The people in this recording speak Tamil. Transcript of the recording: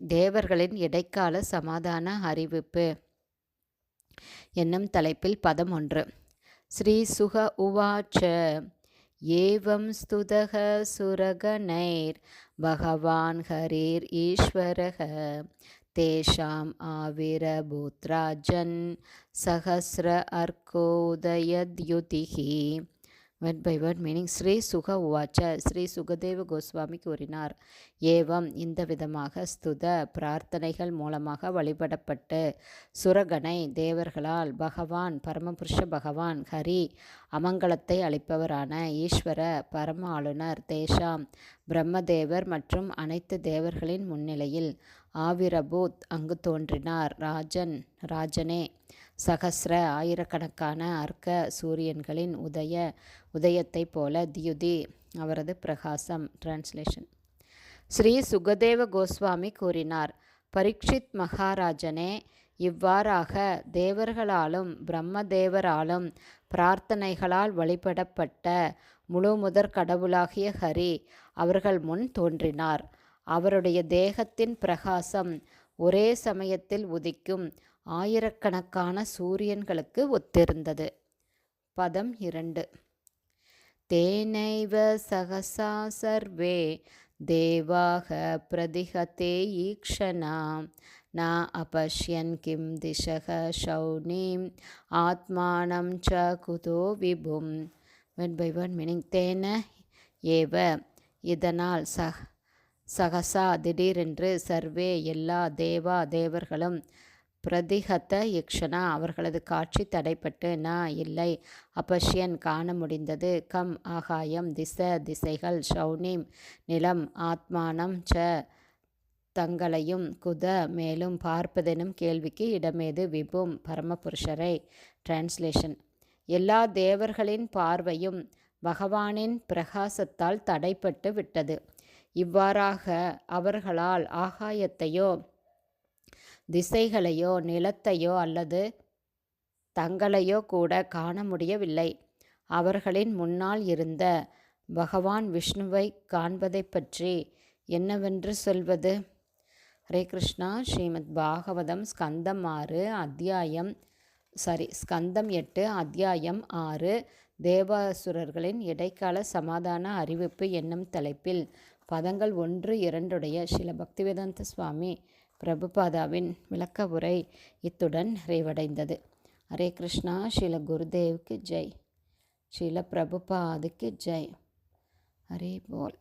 தேவர்களின் இடைக்கால சமாதான அறிவிப்பு. என்னும் தலைப்பில் பதம் ஒன்று. ஸ்ரீ சுக உவாச்ச ஏவம் ஸ்துதக சுரகனைர் பகவான் ஹரீர் ஈஸ்வரக தேஷாம் ஆவிரபூத்ராஜன் சகசிர அர்க்கோதயத்யுதிகி word by word meaning Shri Shuka உவாச்ச. ஸ்ரீ சுகதேவ கோஸ்வாமி கூறினார். ஏவம் இந்த விதமாக ஸ்துத பிரார்த்தனைகள் மூலமாக வழிபடப்பட்டு சுரகனை தேவர்களால் பகவான் பரமபுருஷ பகவான் ஹரி அமங்கலத்தை அளிப்பவரான ஈஸ்வர பரம ஆளுநர் தேஷாம் பிரம்மதேவர் மற்றும் அனைத்து தேவர்களின் முன்னிலையில் ஆவிரபூத் அங்கு தோன்றினார். ராஜன் ராஜனே. சகசிர ஆயிரக்கணக்கான அர்க்க சூரியன்களின் உதய உதயத்தைப் போல தியுதி அவரது பிரகாசம். டிரான்ஸ்லேஷன் ஸ்ரீ சுகதேவ கோஸ்வாமி கூறினார் பரீட்சித் மகாராஜனே இவ்வாறாக தேவர்களாலும் பிரம்மதேவராலும் பிரார்த்தனைகளால் வழிபடப்பட்ட முழு முதற் கடவுளாகிய ஹரி அவர்கள் முன் தோன்றினார். அவருடைய தேகத்தின் பிரகாசம் ஒரே சமயத்தில் உதிக்கும் ஆயிரக்கணக்கான சூரியன்களுக்கு ஒத்திருந்தது. பதம் இரண்டு. தேனைவ சகசா சர்வே தேவாக பிரதிகதே ஈக்ஷனா ந அபஷ்யன் கிம் திசக ஷௌனிம். ஆத்மானம் ச குதோ விபும். வென் பை ஒன் மீனிங் தேன ஏவ. இதனால் சக சகசா திடீரென்று சர்வே எல்லா தேவா தேவர்களும் பிரதிகத்த யக்ஷனா அவர்களது காட்சி தடைப்பட்டு நா இல்லை. அபஷ்யன் காண முடிந்தது. கம் ஆகாயம் திச திசைகள் ஷௌனிம் நிலம் ஆத்மானம் ச தங்களையும் குத மேலும் பார்ப்பதெனும் கேள்விக்கு இடமேது விபும் பரமபுருஷரை. டிரான்ஸ்லேஷன் எல்லா தேவர்களின் பார்வையும் பகவானின் பிரகாசத்தால் தடைப்பட்டு விட்டது. இவ்வாறாக அவர்களால் ஆகாயத்தையோ திசைகளையோ நிலத்தையோ அல்லது தங்களையோ கூட காண முடியவில்லை. அவர்களின் முன்னால் இருந்த பகவான் விஷ்ணுவை காண்பதை பற்றி என்னவென்று சொல்வது? ஹரே கிருஷ்ணா. ஸ்ரீமத் பாகவதம் ஸ்கந்தம் ஆறு அத்தியாயம் சாரி ஸ்கந்தம் எட்டு அத்தியாயம் ஆறு தேவாசுரர்களின் இடைக்கால சமாதான அறிவிப்பு என்னும் தலைப்பில் பதங்கள் ஒன்று இரண்டுடைய சில பக்திவேதாந்த சுவாமி பிரபுபாதாவின் விளக்க உரை இத்துடன் நிறைவடைந்தது. ஹரே கிருஷ்ணா ஸ்ரீல குருதேவுக்கு ஜெய். ஸ்ரீல பிரபுபாதுக்கு ஜெய். ஹரே போல்.